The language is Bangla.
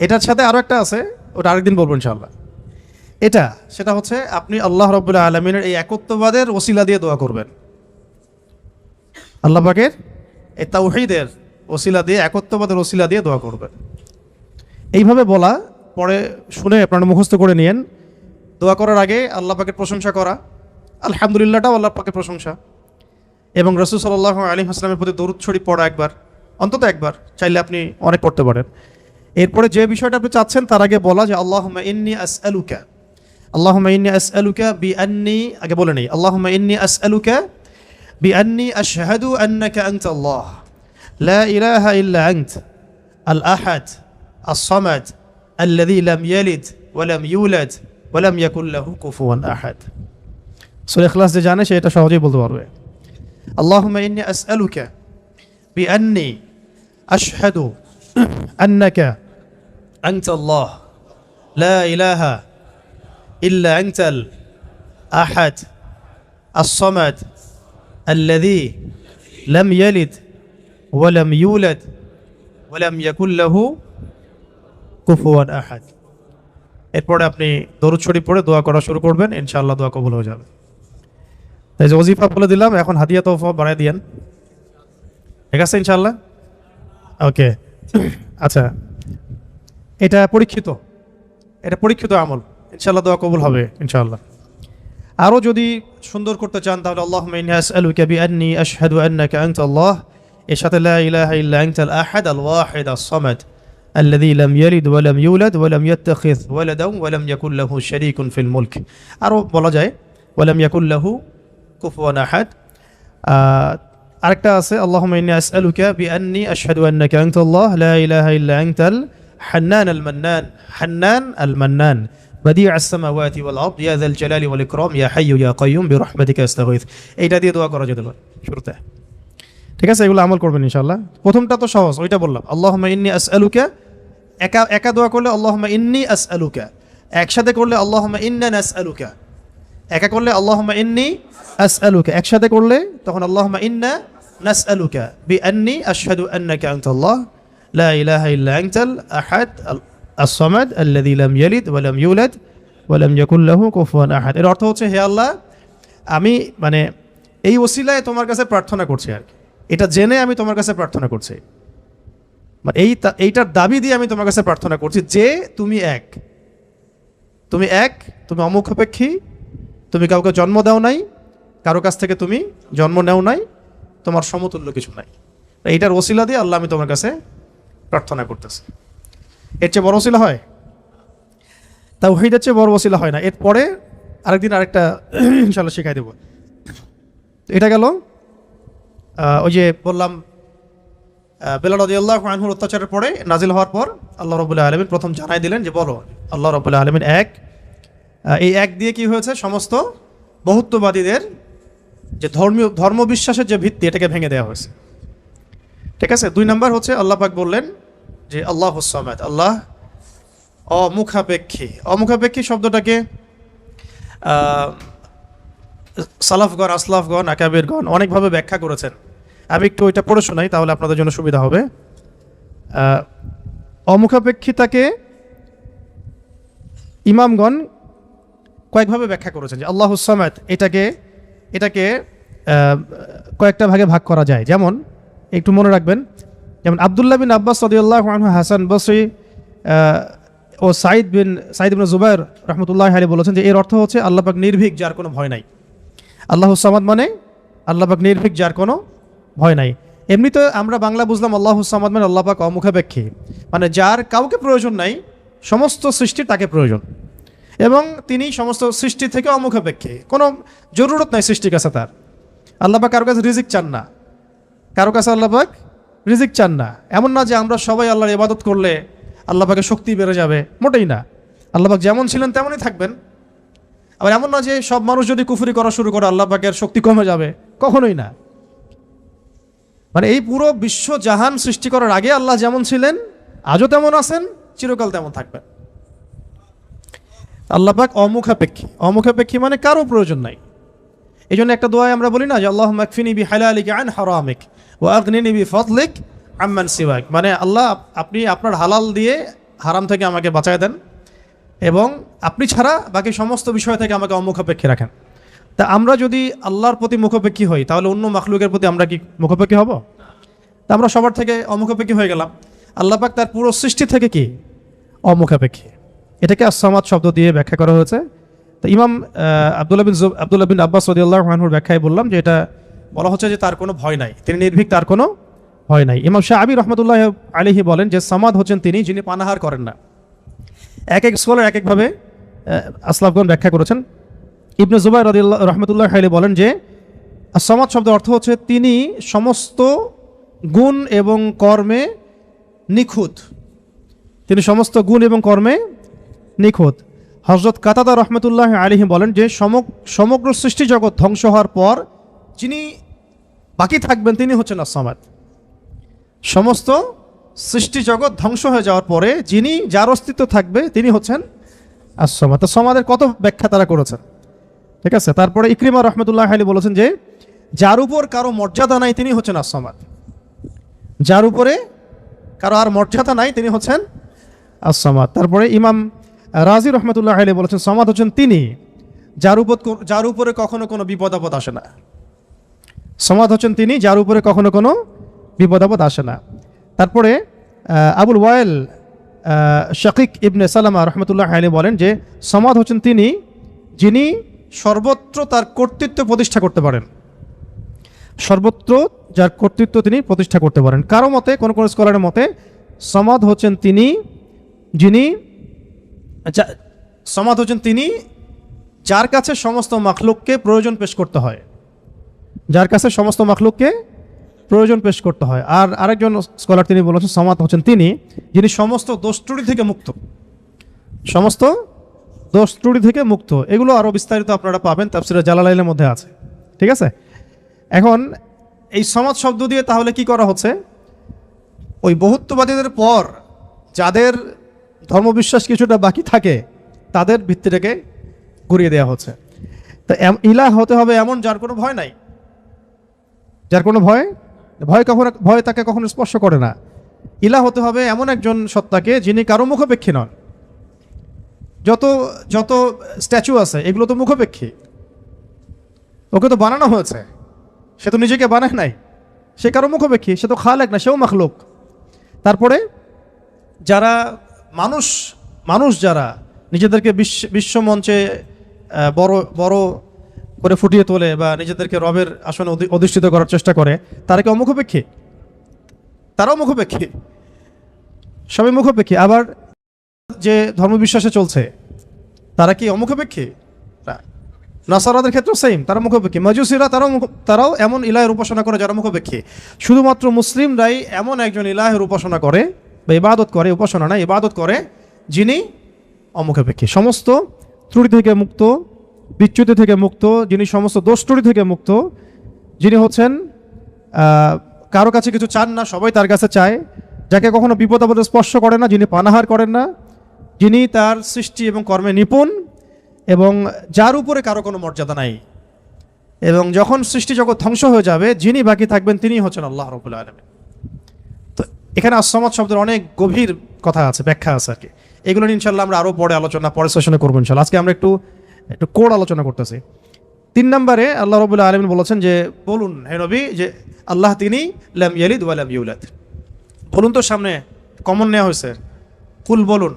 এটার সাথে আরও একটা আছে, ওটা আরেকদিন বলব ইনশাল্লাহ এটা, সেটা হচ্ছে আপনি আল্লাহ রবুল্লাহ আলমিনের এই একত্ববাদের ওসিলা দিয়ে দোয়া করবেন। আল্লাহ পাকের এই তাওহিদের ওসিলা দিয়ে, একত্ববাদের ওসিলা দিয়ে দোয়া করবেন। এইভাবে বলা, পরে শুনে আপনারা মুখস্থ করে নিয়েন। দোয়া করার আগে আল্লাহ পাকের প্রশংসা করা। আলহামদুলিল্লাহটাও আল্লাহ পাকের প্রশংসা। এবং রসুল সাল্লাহ আলী হাসলামের প্রতি দরুদ ছড়ি পড়া একবার, অন্তত একবার, চাইলে আপনি অনেক পড়তে পারেন। এরপরে যে বিষয়টা আপনি চাচ্ছেন তার আগে বলা যে আল্লাহ ইন্নি আস আলুকা আল্লাহ ইন্নি আস আলুকা বি আন্নি আগে বলে নেই আল্লাহ ইন্নি আস আলুকা বি আন্নি আশহাদু আন্নাকা আনত আল্লাহ লা ইলাহা ইল্লা আন্ত আল আহাদ الصمد الذي لم يلد ولم يولد ولم يكن له كفوا احد সূরা ইখলাস যে জানে সে এটা সহজেই বলতে পারবে اللهم إني أسألك بأني أشهد أنك أنت الله لا إله إلا أنت الأحد الصمد الذي لم يلد ولم يولد ولم يكن له كفوا أحد এরপরে আপনি দরুদ শরীফ পড়ে দোয়া করা শুরু করবেন ইনশাআল্লাহ দোয়া কবুল হয়ে যাবে এই যে ওজিফা বলে দিলাম এখন হাদিয়া তোফা বাড়াই দিয়েন ঠিক আছে ইনশাল্লাহ ওকে আচ্ছা এটা পরীক্ষিত এটা পরীক্ষিত আমল ইনশাল্লাহ দোয়া কবুল হবে ইনশাল্লাহ আরও যদি সুন্দর করতে চান তাহলে আল্লাহ আসআলুকা বিআন্নি আশহাদু আন্নাকা আনতা আল্লাহ এর সাথে লা ইলাহা ইল্লা আনতা আল আহাদ আল ওয়াহিদ আস সামাদ الذي لم يلد ولم يولد ولم يتخذ ولدا ولم يكن له شريك في الملك আরও বলা যায় ولم يكن له কুফুয়ান আহাদ আহ, আরেকটা আছে আল্লাহুম্মা ইন্নী আসআলুকা বিআন্নী আশহাদু আন্নাকা আনতাল্লাহ লা ইলাহা ইল্লা আনতাল হান্নান আল মান্নান হান্নান আল মান্নান বাদিয়া আসসামাওয়াতি ওয়াল আরদ ইয়া যাল জালালি ওয়াল ইকরাম ইয়া হাইয়্যু ইয়া কাইয়্যুম বিরহমাতিকা আস্তাগীথ এইটা দিয়ে দোয়া করা যেতে পারে ঠিক আছে, এগুলো আমল করবেন ইনশাল্লাহ প্রথমটা তো সহজ, ওইটা বললাম। আল্লাহুম্মা ইন্নী আসআলুকা, একা একা দোয়া করলে আল্লাহুম্মা ইন্নী আসআলুকা। একসাথে করলে আল্লাহুম্মা ইন্না নাসআলুকা। একা করলে আল্লাহুম্মা ইন্নী আসআলুকা। একসাথে করলে তখন আল্লাহুম্মা ইন্না নাসআলুকা। বিআন্নী আশহাদু আন্নাকা আনতাল্লাহ। ইল্লা আনতাল আহাদ আস-সামাদ আল্লাযী লাম ইয়ালিদ ওয়া লাম ইউলাদ ওয়া লাম ইয়াকুল লাহু কুফুয়ান আহাদ এর অর্থ হচ্ছে, হে আল্লাহ, আমি মানে এই ওসিলায় তোমার কাছে প্রার্থনা করছি আর এটা জেনে আমি তোমার কাছে প্রার্থনা করছি। মানে এই এইটার দাবি দিয়ে আমি তোমার কাছে প্রার্থনা করছি যে তুমি এক। তুমি এক, তুমি অমুখাপেক্ষী, তুমি কাউকে জন্ম দাও নাই, কারও কাছ থেকে তুমি জন্ম নেও নাই, তোমার সমতুল্য কিছু নাই। এইটার ওসিলা দিয়ে আল্লাহ আমি তোমার কাছে প্রার্থনা করতেছে এর চেয়ে বড় ওসিলা হয়? তা ওহিদের চেয়ে বড় ওসিলা হয় না। এরপরে আরেকদিন আরেকটা ইনশাল্লাহ শেখাই দেবো। এটা গেল। ওই যে বললাম বেলাল আল্লাহ আনহুর অত্যাচারের পরে নাজিল হওয়ার পর আল্লাহ রবুল্লাহ আলমিন প্রথম জানাই দিলেন যে, বলো, আল্লাহ রবুল্লাহ আলমিন এক। এই এক দিয়ে কি হয়েছে? সমস্ত বহুত্ববাদীদের যে ধর্মীয়, ধর্মবিশ্বাসের যে ভিত্তি, এটাকে ভেঙে দেওয়া হয়েছে। ঠিক আছে? দুই নাম্বার হচ্ছে আল্লাহ পাক বললেন যে, আল্লাহ হুসামাদ আল্লাহ অমুখাপেক্ষী। অমুখাপেক্ষী শব্দটাকে সালাফগণ, আসলাফগণ, আকাবিরগণ অনেকভাবে ব্যাখ্যা করেছেন। আমি একটু ওইটা পড়ে শোনাই, তাহলে আপনাদের জন্য সুবিধা হবে। অমুখাপেক্ষিতাকে ইমামগণ কয়েকভাবে ব্যাখ্যা করেছেন যে, আল্লাহ সামাদ এটাকে এটাকে কয়েকটা ভাগে ভাগ করা যায়। যেমন একটু মনে রাখবেন, যেমন আবদুল্লাহ বিন আব্বাস সদিউল্লাহ আনহু, হাসান বসরি ও সাইদ বিন সাইদ বিন জুবাইর রহমতুল্লাহ আলী বলেছেন যে এর অর্থ হচ্ছে আল্লাহ পাক নির্ভীক, যার কোনো ভয় নাই। আল্লাহ সামাদ মানে আল্লাহ পাক নির্ভীক, যার কোনো ভয় নাই। এমনিতে আমরা বাংলা বুঝলাম আল্লাহ সামাদ মানে আল্লাহ পাক অমুখাপেক্ষী। মানে যার কাউকে প্রয়োজন নাই, সমস্ত সৃষ্টির তাকে প্রয়োজন। এবং তিনি সমস্ত সৃষ্টি থেকে অমুখাপেক্ষী, কোনো জরুরত নাই সৃষ্টির কাছে তার। আল্লাহ পাক কারও কাছে রিজিক চান না। কারও কাছে আল্লাহ পাক রিজিক চান না। এমন না যে আমরা সবাই আল্লাহর ইবাদত করলে আল্লাহ পাকের শক্তি বেড়ে যাবে, মোটেই না। আল্লাহ পাক যেমন ছিলেন তেমনই থাকবেন। আবার এমন না যে সব মানুষ যদি কুফুরি করা শুরু করে, আল্লাহ পাকের শক্তি কমে যাবে, কখনোই না। মানে এই পুরো বিশ্ব জাহান সৃষ্টি করার আগে আল্লাহ যেমন ছিলেন, আজও তেমন আছেন, চিরকাল তেমন থাকবেন। আল্লাহ পাক অমুখাপেক্ষী। অমুখাপেক্ষী মানে কারও প্রয়োজন নাই। এই জন্য একটা দোয়ায় আমরা বলি না যে আল্লাহ মাকফিনি বি হালালিক আন হারামিক। ও আগনিনি বি ফদলিক আম্মান সিওয়াক। মানে আল্লাহ আপনি আপনার হালাল দিয়ে হারাম থেকে আমাকে বাঁচায় দেন এবং আপনি ছাড়া বাকি সমস্ত বিষয় থেকে আমাকে অমুখাপেক্ষী রাখেন। তা আমরা যদি আল্লাহর প্রতি মুখাপেক্ষী হই, তাহলে অন্য মাখলুকের প্রতি আমরা কি মুখাপেক্ষী হব? তা আমরা সবার থেকে অমুখাপেক্ষী হয়ে গেলাম। আল্লাহ পাক তার পুরো সৃষ্টি থেকে কি? অমুখাপেক্ষী। এটাকে আসামাদ শব্দ দিয়ে ব্যাখ্যা করা হয়েছে। তো ইমাম আব্দুল্লাহ বিন আব্দুল্লাহ বিন আব্বাস সদিউল্লাহ রহমানুর ব্যাখ্যায় বললাম যে এটা বলা হচ্ছে যে তার কোনো ভয় নাই। তিনি নির্ভীক, তার কোনো ভয় নাই। ইমাম শাহ আবি রহমতুল্লাহ আলিহি বলেন যে সামাদ হচ্ছেন তিনি যিনি পানাহার করেন না। এক এক স্কলার এক একভাবে আসলাফগণ ব্যাখ্যা করেছেন। ইবনে জুবাই রদিল্লাহ রহমতুল্লাহ হাইলি বলেন যে সমাজ শব্দের অর্থ হচ্ছে তিনি সমস্ত গুণ এবং কর্মে নিখুঁত। তিনি সমস্ত গুণ এবং কর্মে নিখুঁত। হজরত কাতাদা রহমতুল্লাহ আলিহি বলেন যে, সমগ- সমগ্র সৃষ্টি জগৎ ধ্বংস হওয়ার পর যিনি বাকি থাকবেন তিনি হচ্ছেন আসামাদ সমস্ত সৃষ্টি জগৎ ধ্বংস হয়ে যাওয়ার পরে যিনি যার অস্তিত্ব থাকবে তিনি হচ্ছেন আসামাদ তো সমাদের কত ব্যাখ্যা তারা করেছেন ঠিক আছে, তারপরে ইকরিমা রহমতুল্লাহ আলী বলেছেন যে, যার উপর কারও মর্যাদা নাই তিনি হচ্ছেন আসামাদ যার উপরে কারও আর মর্যাদা নাই তিনি হচ্ছেন আসামাদ তারপরে ইমাম রাজি রহমতুল্লাহ আলী বলেছেন, সমাদ হচ্ছেন তিনি, যার উপর যার উপরে কখনো কোনো বিপদ আপদ আসে না। সমাদ হচ্ছেন তিনি, যার উপরে কখনো কোনো বিপদ আপদ আসে না। তারপরে আবুল ওয়াইল শাকিক ইবনে সালামা রহমতুল্লাহ আলী বলেন যে সমাদ হচ্ছেন তিনি, যিনি সর্বত্র তার কর্তৃত্ব প্রতিষ্ঠা করতে পারেন। সর্বত্র যার কর্তৃত্ব তিনি প্রতিষ্ঠা করতে পারেন। কারও মতে, কোন কোনো স্কলারের মতে সমাদ হচ্ছেন তিনি, যিনি যা- সমাদ হচ্ছেন তিনি, যার কাছে সমস্ত মাখলুককে প্রয়োজন পেশ করতে হয়। যার কাছে সমস্ত মাখলুককে প্রয়োজন পেশ করতে হয়। আর আরেকজন স্কলার তিনি বলেছেন, সমাত হচ্ছেন তিনি, যিনি সমস্ত দোষ থেকে মুক্ত। সমস্ত দোষ থেকে মুক্ত। এগুলো আরও বিস্তারিত আপনারা পাবেন, তাফসিরা জালালাইনের মধ্যে আছে। ঠিক আছে? এখন এই সমাজ শব্দ দিয়ে তাহলে কি করা হচ্ছে? ওই বহুত্ববাদীদের পর যাদের ধর্মবিশ্বাস কিছুটা বাকি থাকে, তাদের ভিত্তিটাকে ঘুরিয়ে দেওয়া হচ্ছে। তো ইলাহ হতে হবে এমন যার কোনো ভয় নাই। যার কোনো ভয়? ভয় কখনো, ভয় তাকে কখনো স্পর্শ করে না। ইলাহ হতে হবে এমন একজন সত্তাকে যিনি কারও মুখাপেক্ষী নন। যত যত স্ট্যাচু আছে, এগুলো তো মুখাপেক্ষী। ওকে তো বানানো হয়েছে। সে তো নিজেকে বানায় নাই। সে কারও মুখাপেক্ষী, সে তো খালেক না, সেও মাখলুক। তারপরে যারা মানুষ মানুষ যারা নিজেদেরকে বিশ্ব বিশ্বমঞ্চে বড় বড় করে ফুটিয়ে তোলে বা নিজেদেরকে রবের আসনে অধিষ্ঠিত করার চেষ্টা করে, তারা কি অমুখাপেক্ষী? তারাও মুখাপেক্ষী। সবাই মুখাপেক্ষী। আবার যে ধর্মবিশ্বাসে চলছে, তারা কি অমুখাপেক্ষী। নাসারাদের ক্ষেত্রে সেম তারা মুখাপেক্ষী। মাজুসিরা তারাও মুখ- তারাও এমন ইলাহের উপাসনা করে যারা মুখাপেক্ষী। শুধুমাত্র মুসলিমরাই এমন একজন ইলাহের উপাসনা করে বা ইবাদত করে, উপাসনা না, ইবাদত করে যিনি অমুখাপেক্ষী। সমস্ত ত্রুটি থেকে মুক্ত বিচ্যুতি থেকে মুক্ত, যিনি সমস্ত দোষ্টরি থেকে মুক্ত, যিনি হচ্ছেন কারও কাছে কিছু চান না, সবাই তার কাছে চায়, যাকে কখনো বিপদ আপদে স্পর্শ করে না, যিনি পানাহার করেন না, যিনি তার সৃষ্টি এবং কর্মে নিপুণ, এবং যার উপরে কারও কোনো মর্যাদা নাই। এবং যখন সৃষ্টি জগৎ ধ্বংস হয়ে যাবে, যিনি বাকি থাকবেন, তিনিই হচ্ছেন আল্লাহ রবুল আলমী তো এখানে আসমাত শব্দের অনেক গভীর কথা আছে, ব্যাখ্যা আছে আর কি। এগুলো ইনশাল্লাহ আমরা আরও পরে আলোচনা পরের সেশনে করব ইনশাল্লাহ আজকে আমরা একটু একটু কোড আলোচনা করতেছি। তিন নম্বরে আল্লাহ রবুল্লা আলমিন বলেছেন যে, বলুন হে নবী, যে আল্লাহ তিনি লাম ইয়ালিদ ওয়ালাম ইউলাদ। বলুন তো সামনে, কমন নেওয়া হয়েছে। কুল বলুন।